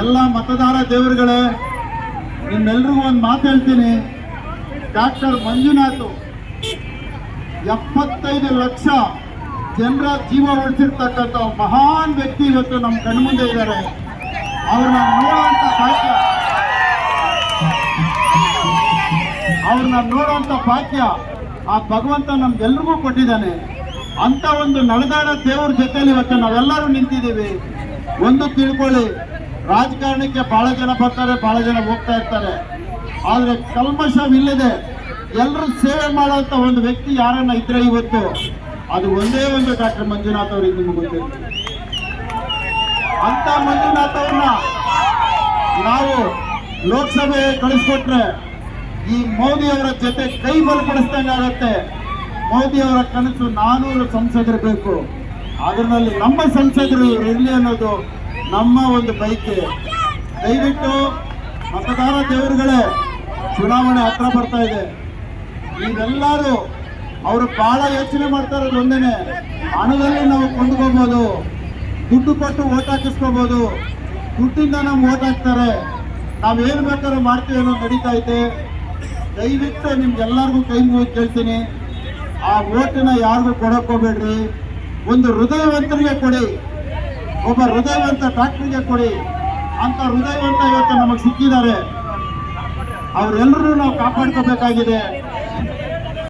ಎಲ್ಲ ಮತದಾರ ದೇವರುಗಳೇ, ನಿಮ್ಮೆಲ್ರಿಗೂ ಒಂದು ಮಾತು ಹೇಳ್ತೀನಿ. ಡಾಕ್ಟರ್ ಮಂಜುನಾಥ್ ಎಪ್ಪತ್ತೈದು ಲಕ್ಷ ಜನರ ಜೀವ ಉಳಿಸಿರ್ತಕ್ಕಂಥ ಮಹಾನ್ ವ್ಯಕ್ತಿ ಇವತ್ತು ನಮ್ಮ ಕಣ್ಮುಂದೆ ಇದ್ದಾರೆ. ಅವ್ರನ್ನ ನೋಡುವಂಥ ಭಾಗ್ಯ. ಅವ್ರನ್ನ ನೋಡುವಂತ ಭಾಗ್ಯ ಆ ಭಗವಂತ ನಮ್ಗೆಲ್ರಿಗೂ ಕೊಟ್ಟಿದ್ದಾನೆ. ಅಂತ ಒಂದು ನಡೆದಾಡ ದೇವ್ರ ಜೊತೆಯಲ್ಲಿ ಇವತ್ತು ನಾವೆಲ್ಲರೂ ನಿಂತಿದ್ದೀವಿ. ಒಂದು ತಿಳ್ಕೊಳ್ಳಿ ರಾಜಕಾರಣಕ್ಕೆ ಬಹಳ ಜನ ಬರ್ತಾರೆ, ಬಹಳ ಜನ ಹೋಗ್ತಾ ಇರ್ತಾರೆ. ಆದ್ರೆ ಕಲ್ಮಶವಿಲ್ಲದೆ ಎಲ್ಲರೂ ಸೇವೆ ಮಾಡುವಂತ ಒಂದು ವ್ಯಕ್ತಿ ಯಾರನ್ನ ಇದ್ರೆ ಇವತ್ತು, ಅದು ಒಂದೇ ಒಂದು ಡಾಕ್ಟರ್ ಮಂಜುನಾಥ್ ಅವರಿಗೆ ನಿಮ್ಗೆ ಗೊತ್ತಿರುತ್ತೆ. ಅಂತ ಮಂಜುನಾಥ್ ಅವ್ರನ್ನ ನಾವು ಲೋಕಸಭೆ ಕಳಿಸ್ಕೊಟ್ರೆ ಈ ಮೋದಿ ಅವರ ಜೊತೆ ಕೈ ಬಲಪಡಿಸ್ದಂಗಾಗತ್ತೆ ಮೋದಿ ಅವರ ಕನಸು ನಾನೂರು ಸಂಸದರು ಬೇಕು. ಅದರಲ್ಲಿ ನಮ್ಮ ಸಂಸದರು ಇರಲಿ ಅನ್ನೋದು ನಮ್ಮ ಒಂದು ಬೈಕ್ ದಯವಿಟ್ಟು ಮತದಾರ ದೇವರುಗಳೇ, ಚುನಾವಣೆ ಹತ್ರ ಬರ್ತಾ ಇದೆ. ನೀವೆಲ್ಲರೂ ಅವರು ಬಹಳ ಯೋಚನೆ ಮಾಡ್ತಾ ಇರೋದು ಒಂದೇನೆ, ಹಣದಲ್ಲಿ ನಾವು ಕೊಂಡ್ಕೋಬೋದು ದುಡ್ಡು ಕೊಟ್ಟು ಓಟ್ ಹಾಕಿಸ್ಕೋಬಹುದು ದುಡ್ಡಿಂದ ನಾವು ಓಟ್ ಹಾಕ್ತಾರೆ. ನಾವೇನು ಬೇಕಾದ್ರೂ ಮಾಡ್ತೀವಿ ಅನ್ನೋ ನಡೀತಾ ಐತೆ ದಯವಿಟ್ಟು ನಿಮ್ಗೆಲ್ಲರಿಗೂ ಕೈ ಮುಗಿದು ಕೇಳ್ತೀನಿ. ಆ ಓಟನ್ನ ಯಾರಿಗೂ ಕೊಡಕ್ಕೋಬೇಡ್ರಿ ಒಂದು ಹೃದಯವಂತರಿಗೆ ಕೊಡಿ. ಒಬ್ಬ ಹೃದಯವಂತ ಡಾಕ್ಟ್ರಿಗೆ ಕೊಡಿ. ಅಂತ ಹೃದಯವಂತ ಇವತ್ತು ನಮಗೆ ಸಿಕ್ಕಿದ್ದಾರೆ. ಅವರೆಲ್ಲರೂ ನಾವು ಕಾಪಾಡ್ಕೋಬೇಕಾಗಿದೆ.